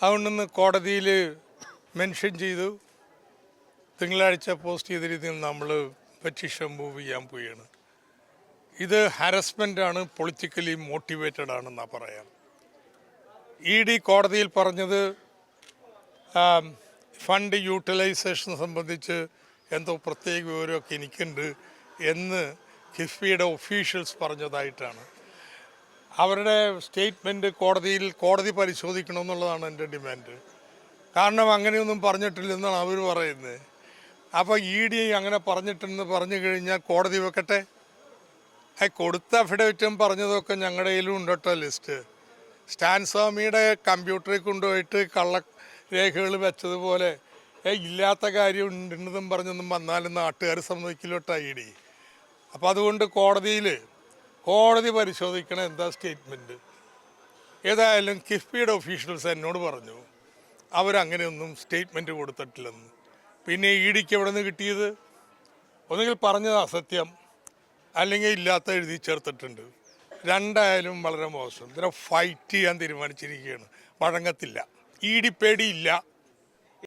അതുകൊണ്ടിന്ന് കോടതിയിൽ മെൻഷൻ ചെയ്തു. തിങ്കളാഴ്ച പോസ്റ്റ് ചെയ്ത രീതിയിൽ നമ്മൾ പെറ്റീഷൻ മൂവ് ചെയ്യാൻ പോവുകയാണ്. ഇത് ഹാരസ്മെന്റ് ആണ് പൊളിറ്റിക്കലി മോട്ടിവേറ്റഡ് ആണെന്നാണ് പറയാം ഇ ഡി കോടതിയിൽ പറഞ്ഞത് ഫണ്ട് യൂട്ടിലൈസേഷൻ സംബന്ധിച്ച് എന്തോ പ്രത്യേക വിവരമൊക്കെ എനിക്കുണ്ട് എന്ന് കിഫ്ബിയുടെ ഒഫീഷ്യൽസ് പറഞ്ഞതായിട്ടാണ്. അവരുടെ സ്റ്റേറ്റ്മെന്റ് കോടതിയിൽ കോടതി പരിശോധിക്കണമെന്നുള്ളതാണ് എന്റെ ഡിമാൻഡ്. കാരണം അങ്ങനെയൊന്നും പറഞ്ഞിട്ടില്ലെന്നാണ് അവർ പറയുന്നത്. അപ്പോൾ ഇ ഡി അങ്ങനെ പറഞ്ഞിട്ടെന്ന് പറഞ്ഞു കഴിഞ്ഞാൽ കോടതി വെക്കട്ടെ? ആ കൊടുത്ത അഫിഡവിറ്റും പറഞ്ഞതൊക്കെ ഞങ്ങളുടെ കയ്യിലും ഉണ്ട് കേട്ടോ ലിസ്റ്റ്. സ്റ്റാൻ സ്വാമിയുടെ കമ്പ്യൂട്ടറിൽ കൊണ്ടുപോയിട്ട് കള്ള രേഖകൾ വെച്ചതുപോലെ ഇല്ലാത്ത കാര്യം ഉണ്ടെന്നും പറഞ്ഞൊന്നും വന്നാലും നാട്ടുകാർ സമ്മതിക്കില്ലോട്ടാ ഇ ഡി അപ്പോൾ അതുകൊണ്ട് കോടതിയിൽ കോടതി പരിശോധിക്കണ എന്താ സ്റ്റേറ്റ്മെന്റ് ഏതായാലും കിഫ്ബിയുടെ ഒഫീഷ്യൽസ് എന്നോട് പറഞ്ഞു അവരങ്ങനെയൊന്നും സ്റ്റേറ്റ്മെന്റ് കൊടുത്തിട്ടില്ലെന്ന്. പിന്നെ ഇ ഡിക്ക് എവിടെ നിന്ന് കിട്ടിയത്? ഒന്നുകിൽ പറഞ്ഞത് അസത്യം അല്ലെങ്കിൽ ഇല്ലാത്ത എഴുതി ചേർത്തിട്ടുണ്ട്. രണ്ടായാലും വളരെ മോശം. ഇതിനെ ഫൈറ്റ് ചെയ്യാൻ തീരുമാനിച്ചിരിക്കുകയാണ്. വഴങ്ങത്തില്ല. ഇ ഡി പേടിയില്ല.